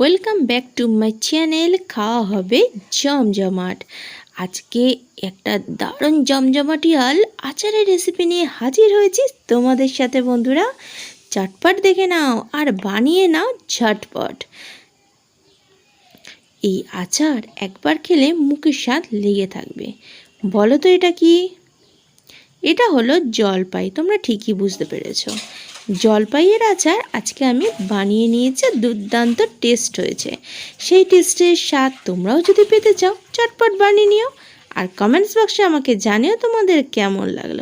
Welcome back to my channel খাওয়া হবে জমজমাট। আজকে একটা দারুণ জমজমাটিয়াল আচারের রেসিপি নিয়ে হাজির হয়েছি তোমাদের সাথে বন্ধুরা। চটপট দেখে নাও আর বানিয়ে নাও ঝটপট। এই আচার একবার খেলে মুখের স্বাদ লেগে থাকবে। বলো তো এটা কি? এটা হলো জলপাই, তোমরা ঠিকই বুঝতে পেরেছ। জলপাইয়ের আচার আজকে আমি বানিয়ে নিয়েছি দুর্দান্ত টেস্ট হয়েছে। সেই টেস্টের স্বাদ তোমরাও যদি পেতে চাও, চটপট বানিয়ে নিও। আর কমেন্টস বক্সে আমাকে জানিও তোমাদের কেমন লাগল।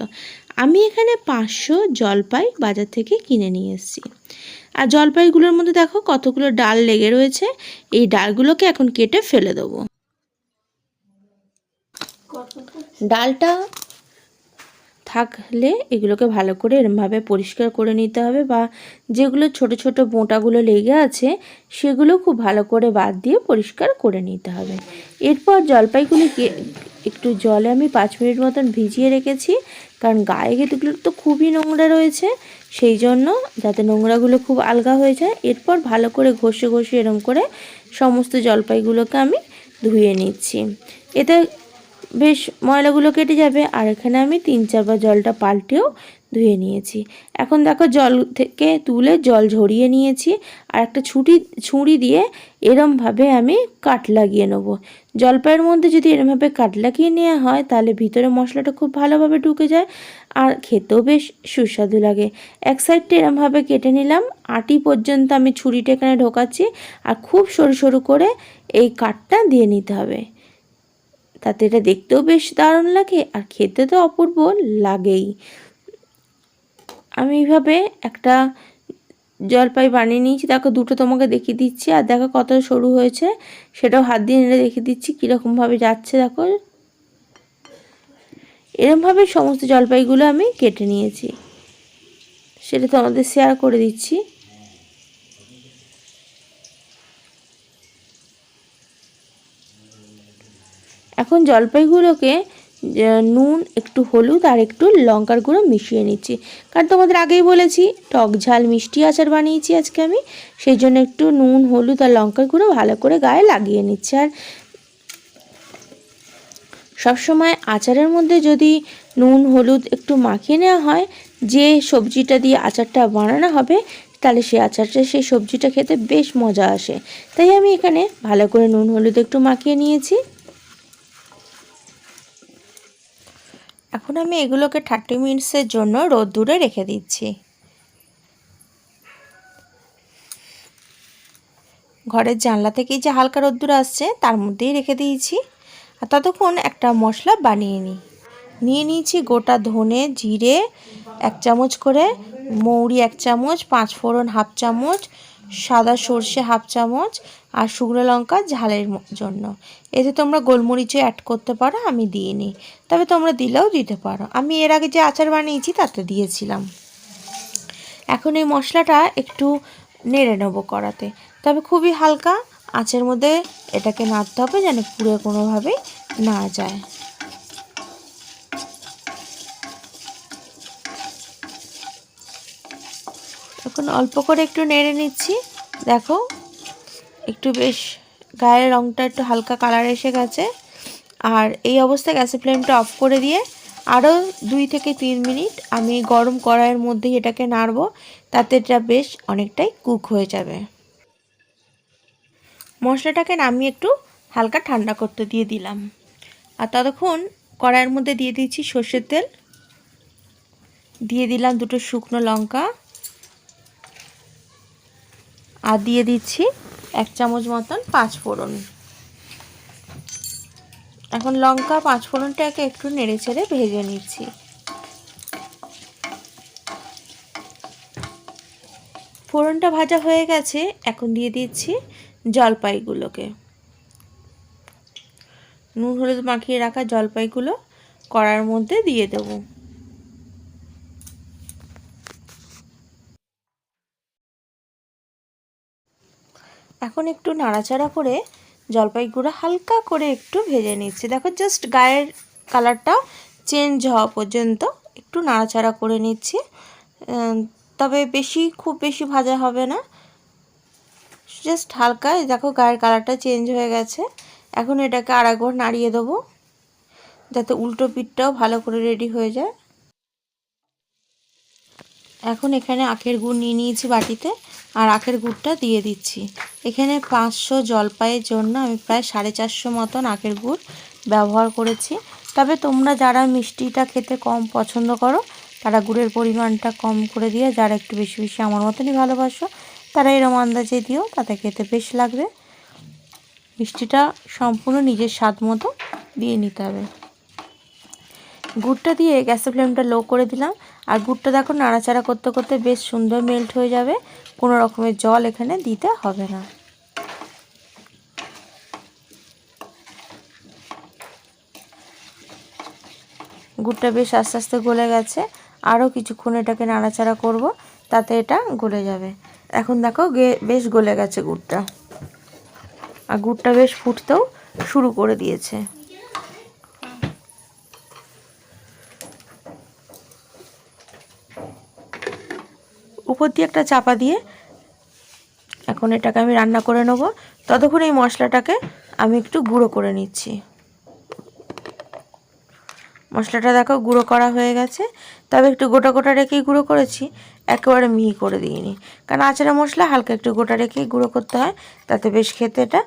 আমি এখানে পাঁচশো জলপাই বাজার থেকে কিনে নিয়ে এসেছি। আর জলপাইগুলোর মধ্যে দেখো কতগুলো ডাল লেগে রয়েছে। এই ডালগুলোকে এখন কেটে ফেলে দেবো। ডালটা থাকলে এগুলোকে ভালো করে এরমভাবে পরিষ্কার করে নিতে হবে বা যেগুলো ছোট ছোট বোঁটাগুলো লেগে আছে সেগুলো খুব ভালো করে বাদ দিয়ে পরিষ্কার করে নিতে হবে। এরপর জলপাইগুলিকে একটু জলে আমি পাঁচ মিনিট মতন ভিজিয়ে রেখেছি, কারণ গায়ে গেতুগুলো তো খুবই নোংরা রয়েছে, সেই জন্য যাতে নোংরাগুলো খুব আলগা হয়ে যায়। এরপর ভালো করে ঘষে ঘষে এরম করে সমস্ত জলপাইগুলোকে আমি ধুয়ে নিচ্ছি। এতে বেশ ময়লাগুলো কেটে যাবে, আর এখানে আমি তিন চারবার জলটা পাল্টেও ধুয়ে নিয়েছি। এখন দেখো জল থেকে তুলে জল ঝরিয়ে নিয়েছি, আর একটা ছুটি ছুরি দিয়ে এরমভাবে আমি কাট লাগিয়ে নেব। জলপাইয়ের মধ্যে যদি এরমভাবে কাট লাগিয়ে নেওয়া হয়, তাহলে ভিতরে মশলাটা খুব ভালোভাবে ঢুকে যায়, আর খেতেও বেশ সুস্বাদু লাগে। এক সাইডটা এরমভাবে কেটে নিলাম, আটি পর্যন্ত আমি ছুরিটা এখানে ঢোকাচ্ছি, আর খুব সরু সরু করে এই কাঠটা দিয়ে নিতে হবে। তাতে এটা দেখতেও বেশ দারুণ লাগে আর খেতে তো অপূর্ব লাগেই। আমি এইভাবে একটা জলপাই বানিয়ে নিয়েছি। দেখো দুটো তোমাকে দেখিয়ে দিচ্ছি আর দেখো কত সরু হয়েছে। সেটাও হাত দিয়ে নেড়ে দেখিয়ে দিচ্ছি কীরকমভাবে যাচ্ছে, দেখো। এরমভাবে সমস্ত জলপাইগুলো আমি কেটে নিয়েছি। সেটা তোমাদের শেয়ার করে দিচ্ছি। এখন জলপাইগুলোকে নুন, একটু হলুদ আর একটু লঙ্কার গুঁড়ো মিশিয়ে নিচ্ছি। কারণ তোমাদের আগেই বলেছি, টক ঝাল মিষ্টি আচার বানিয়েছি আজকে আমি। সেই জন্য একটু নুন, হলুদ আর লঙ্কার গুঁড়ো ভালো করে গায়ে লাগিয়ে নিচ্ছি। আর সবসময় আচারের মধ্যে যদি নুন, হলুদ একটু মাখিয়ে নেওয়া হয়, যে সবজিটা দিয়ে আচারটা বানানো হবে, তাহলে সেই আচারটা, সেই সবজিটা খেতে বেশ মজা আসে। তাই আমি এখানে ভালো করে নুন, হলুদ একটু মাখিয়ে নিয়েছি। এখন আমি এগুলোকে থার্টি মিনিটসের জন্য রোদ্দুরে রেখে দিচ্ছি। ঘরের জানলা থেকেই যে হালকা রোদ্দুর আসছে, তার মধ্যেই রেখে দিয়েছি। আর ততক্ষণ একটা মশলা বানিয়ে নিই। নিয়ে নিয়েছি গোটা ধনে, জিরে, এক চামচ করে মৌরি এক চামচ পাঁচ ফোড়ন হাফ চামচ সাদা সর্ষে হাফ চামচ আর শুকনো লঙ্কা ঝালের জন্য। এতে তোমরা গোলমরিচও অ্যাড করতে পারো, আমি দিইনি তবে তোমরা দিলেও দিতে পারো। আমি এর আগে যে আচার বানিয়েছি, তাতে দিয়েছিলাম। এখন এই মশলাটা একটু নেড়ে নেব করাতে তবে খুবই হালকা আঁচের মধ্যে এটাকে নাড়তে হবে, যেন পুরো কোনোভাবেই না যায়। এখন অল্প করে একটু নেড়ে নিচ্ছি। দেখো, একটু বেশ গায়ের রঙটা একটু হালকা কালার এসে গেছে। আর এই অবস্থায় গ্যাসের ফ্লেমটা অফ করে দিয়ে আরও দুই থেকে তিন মিনিট আমি গরম কড়াইয়ের মধ্যেই এটাকে নাড়বো, তাতে এটা বেশ অনেকটাই কুক হয়ে যাবে। মশলাটাকে নামিয়ে একটু হালকা ঠান্ডা করতে দিয়ে দিলাম। আর ততক্ষণ কড়াইয়ের মধ্যে দিয়ে দিয়েছি সর্ষের তেল। দিয়ে দিলাম দুটো শুকনো লঙ্কা। আর দিয়ে দিচ্ছি এক চামচ মতন পাঁচ ফোড়ন। এখন লঙ্কা পাঁচ ফোড়নটাকে একটু নেড়ে ছেড়ে ভেজে নিচ্ছি। ফোড়নটা ভাজা হয়ে গেছে, এখন দিয়ে দিচ্ছি জলপাইগুলোকে। নুন, হলুদ মাখিয়ে রাখা জলপাইগুলো কড়ার মধ্যে দিয়ে দেবো। এখন একটু নাড়াচাড়া করে জলপাই গুঁড়ো হালকা করে একটু ভেজে নিচ্ছি। দেখো জাস্ট গায়ের কালারটা চেঞ্জ হওয়া পর্যন্ত একটু নাড়াচাড়া করে নিচ্ছি। তবে বেশি, খুব বেশি ভাজা হবে না। জাস্ট হালকা দেখো, গায়ের কালারটা চেঞ্জ হয়ে গেছে। এখন এটাকে আর একবার নাড়িয়ে দেবো, যাতে উল্টো পিঠটাও ভালো করে রেডি হয়ে যায়। এখন এখানে আখের গুড় নিয়ে নিয়েছি বাটিতে, আর আখের গুড়টা দিয়ে দিচ্ছি। এখানে পাঁচশো জলপাইয়ের জন্য আমি প্রায় সাড়ে চারশো মতন আখের গুড় ব্যবহার করেছি। তবে তোমরা যারা মিষ্টিটা খেতে কম পছন্দ করো, তারা গুড়ের পরিমাণটা কম করে দিয়ে যারা একটু বেশি বেশি আমার মতনই ভালোবাসো, তারা এরম আন্দাজে দিও, তাতে খেতে বেশ লাগবে। মিষ্টিটা সম্পূর্ণ নিজের স্বাদ মতো দিয়ে নিতে হবে। গুড়টা দিয়ে গ্যাসের ফ্লেমটা লো করে দিলাম। আর গুড়টা দেখো নাড়াচাড়া করতে করতে বেশ সুন্দর মেল্ট হয়ে যাবে। কোনো রকমের জল এখানে দিতে হবে না। গুড়টা বেশ আস্তে আস্তে গলে গেছে। আরও কিছুক্ষণ এটাকে নাড়াচাড়া করব, তাতে এটা গলে যাবে। এখন দেখো বেশ গলে গেছে গুড়টা। আর গুড়টা বেশ ফুটতেও শুরু করে দিয়েছে। উপর দিয়ে একটা চাপা দিয়ে এখন এটাকে আমি রান্না করে নেব। ততক্ষণ এই মশলাটাকে আমি একটু গুঁড়ো করে নিচ্ছি। মশলাটা দেখো গুঁড়ো করা হয়ে গেছে। তবে একটু গোটা গোটা রেখেই গুঁড়ো করেছি। একেবারে মিহি করে দিইনি। কারণ আচারা মশলা হালকা একটু গোটা রেখেই গুঁড়ো করতে হয়। তাতে বেশ খেতে এটা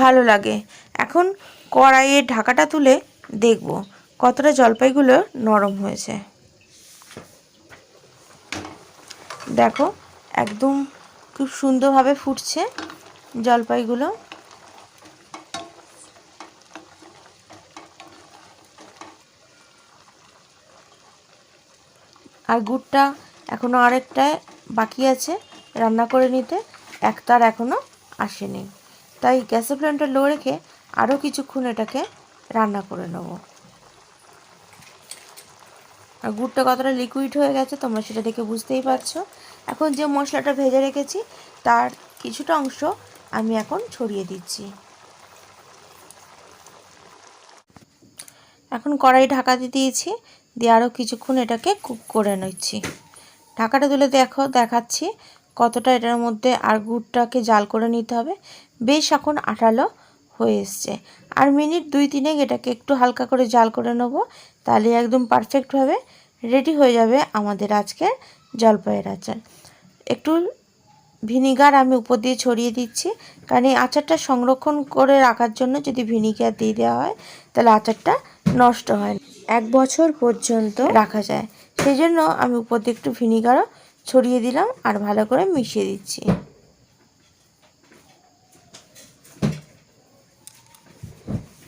ভালো লাগে। এখন কড়াইয়ের ঢাকাটা তুলে দেখব কতটা জলপাইগুলো নরম হয়েছে। দেখো, একদম খুব সুন্দরভাবে ফুটছে জলপাইগুলো। আর গুড়টা এখনও আরেকটায় বাকি আছে রান্না করে নিতে একটার এখনও আসেনি। তাই গ্যাসের ফ্লেমটা লো রেখে আরও কিছুক্ষণ এটাকে রান্না করে নেব। আর গুড়টা কতটা লিকুইড হয়ে গেছে তোমরা সেটা দেখে বুঝতেই পারছ। এখন যে মশলাটা ভেজে রেখেছি, তার কিছুটা অংশ আমি এখন ছড়িয়ে দিচ্ছি। এখন কড়াই ঢাকা দিয়ে দিয়েছি, দিয়ে আরও কিছুক্ষণ এটাকে কুক করে নিচ্ছি। ঢাকাটা তুলে দেখো, দেখাচ্ছি কতটা এটার মধ্যে আর গুড়টাকে জাল করে নিতে হবে। বেশ এখন আঠালো হয়ে এসছে। আর মিনিট দুই তিনেক এটাকে একটু হালকা করে জাল করে নেব, তাহলে একদম পারফেক্টভাবে রেডি হয়ে যাবে আমাদের আজকের জলপাইয়ের আচার। একটু ভিনিগার আমি উপর দিয়ে ছড়িয়ে দিচ্ছি, কারণ এই আচারটা সংরক্ষণ করে রাখার জন্য যদি ভিনিগার দিয়ে দেওয়া হয়, তাহলে আচারটা নষ্ট হয় এক বছর পর্যন্ত রাখা যায়। সেই জন্য আমি উপর দিয়ে একটু ভিনিগারও ছড়িয়ে দিলাম আর ভালো করে মিশিয়ে দিচ্ছি।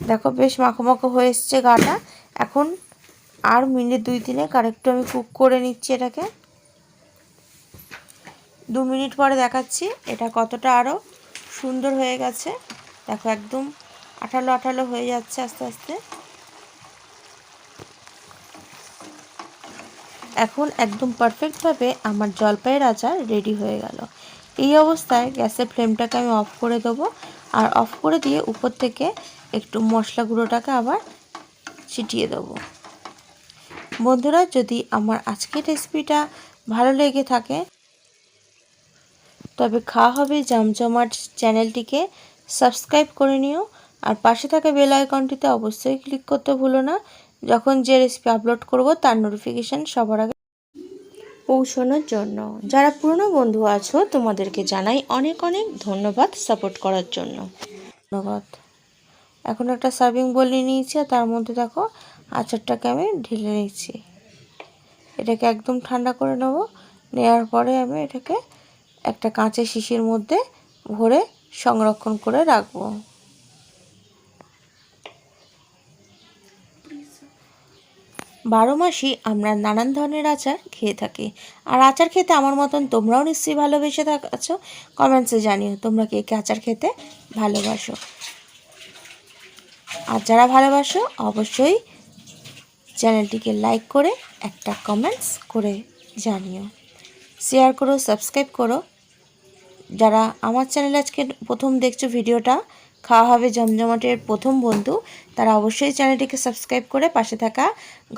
দেখো বেশ মাখো মাখো হয়ে এসছে গাটা। এখন আর মিনিট দুই তিনে আরেকটু আমি কুক করে নিচ্ছি এটাকে। দু মিনিট পরে দেখাচ্ছি এটা কতটা আরও সুন্দর হয়ে গেছে। দেখো একদম আঠালো আঠালো হয়ে যাচ্ছে আস্তে আস্তে। এখন একদম পারফেক্টভাবে আমার জলপাইয়ের আচার রেডি হয়ে গেল। এই অবস্থায় গ্যাসের ফ্লেমটাকে আমি অফ করে দেবো আর অফ করে দিয়ে উপর থেকে একটু মশলা গুঁড়োটাকে আবার ছিটিয়ে দেবো। বন্ধুরা, যদি আমার আজকের রেসিপিটা ভালো লেগে থাকে, তবে খাওয়া হবে জমজমাট চ্যানেলটিকে সাবস্ক্রাইব করে নিও। আর পাশে থাকা বেল আইকনটিতে অবশ্যই ক্লিক করতে ভুলো না। যখন যে রেসিপি আপলোড করব, তার নোটিফিকেশান সবার আগে পৌঁছানোর জন্য। যারা পুরনো বন্ধু আছো, তোমাদেরকে জানাই অনেক অনেক ধন্যবাদ সাপোর্ট করার জন্য। ধন্যবাদ। এখন একটা সার্ভিং বল নিয়ে নিয়েছি আর তার মধ্যে দেখো আচারটাকে আমি ঢেলে নিচ্ছি এটাকে একদম ঠান্ডা করে নেব। নেওয়ার পরে আমি এটাকে একটা কাঁচের শিশির মধ্যে ভরে সংরক্ষণ করে রাখব। বারো মাসই আমরা নানান ধরনের আচার খেয়ে থাকি। আর আচার খেতে আমার মতন তোমরাও নিশ্চয়ই ভালোবেসে থাকছো কমেন্টসে জানিও তোমরা কে কে আচার খেতে ভালোবাসো। আর যারা ভালোবাসো, অবশ্যই চ্যানেলটিকে লাইক করে একটা কমেন্টস করে জানিও। শেয়ার করো সাবস্ক্রাইব করো। যারা আমার চ্যানেল আজকে প্রথম দেখছ ভিডিওটা, খাওয়া হবে জমজমাটের প্রথম বন্ধু, তারা অবশ্যই চ্যানেলটিকে সাবস্ক্রাইব করে পাশে থাকা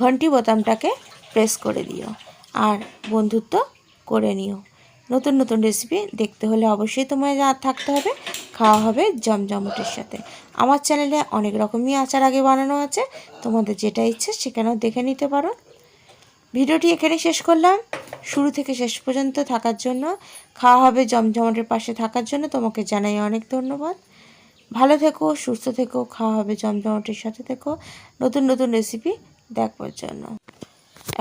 ঘন্টি বোতামটাকে প্রেস করে দিও। আর বন্ধুত্ব করে নিও। নতুন নতুন রেসিপি দেখতে হলে অবশ্যই তোমায় থাকতে হবে খাওয়া হবে জমজমটের সাথে। আমার চ্যানেলে অনেক রকমই আচার আগে বানানো আছে। তোমাদের যেটা ইচ্ছে সেখানেও দেখে নিতে পারো। ভিডিওটি এখানে শেষ করলাম। শুরু থেকে শেষ পর্যন্ত থাকার জন্য, খাওয়া হবে জমজমাটের পাশে থাকার জন্য তোমাকে জানাই অনেক ধন্যবাদ। ভালো থেকো, সুস্থ থেকো, খাওয়া হবে জমজমাটের সাথে থেকো। নতুন নতুন রেসিপি দেখবার জন্য।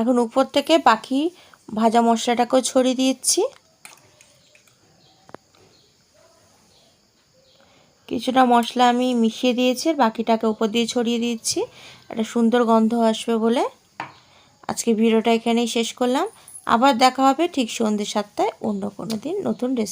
এখন উপর থেকে বাকি ভাজা মশলাটাকেও ছড়িয়ে দিচ্ছি। কিছুটা মশলা আমি মিশিয়ে দিয়েছি বাকিটাকে উপর দিয়ে ছড়িয়ে দিচ্ছি। একটা সুন্দর গন্ধ আসবে বলে। আজকে ভিডিওটা এখানেই শেষ করলাম। আবার দেখা হবে ঠিক সন্ধ্যে সাতটায় অন্য কোনো দিন নতুন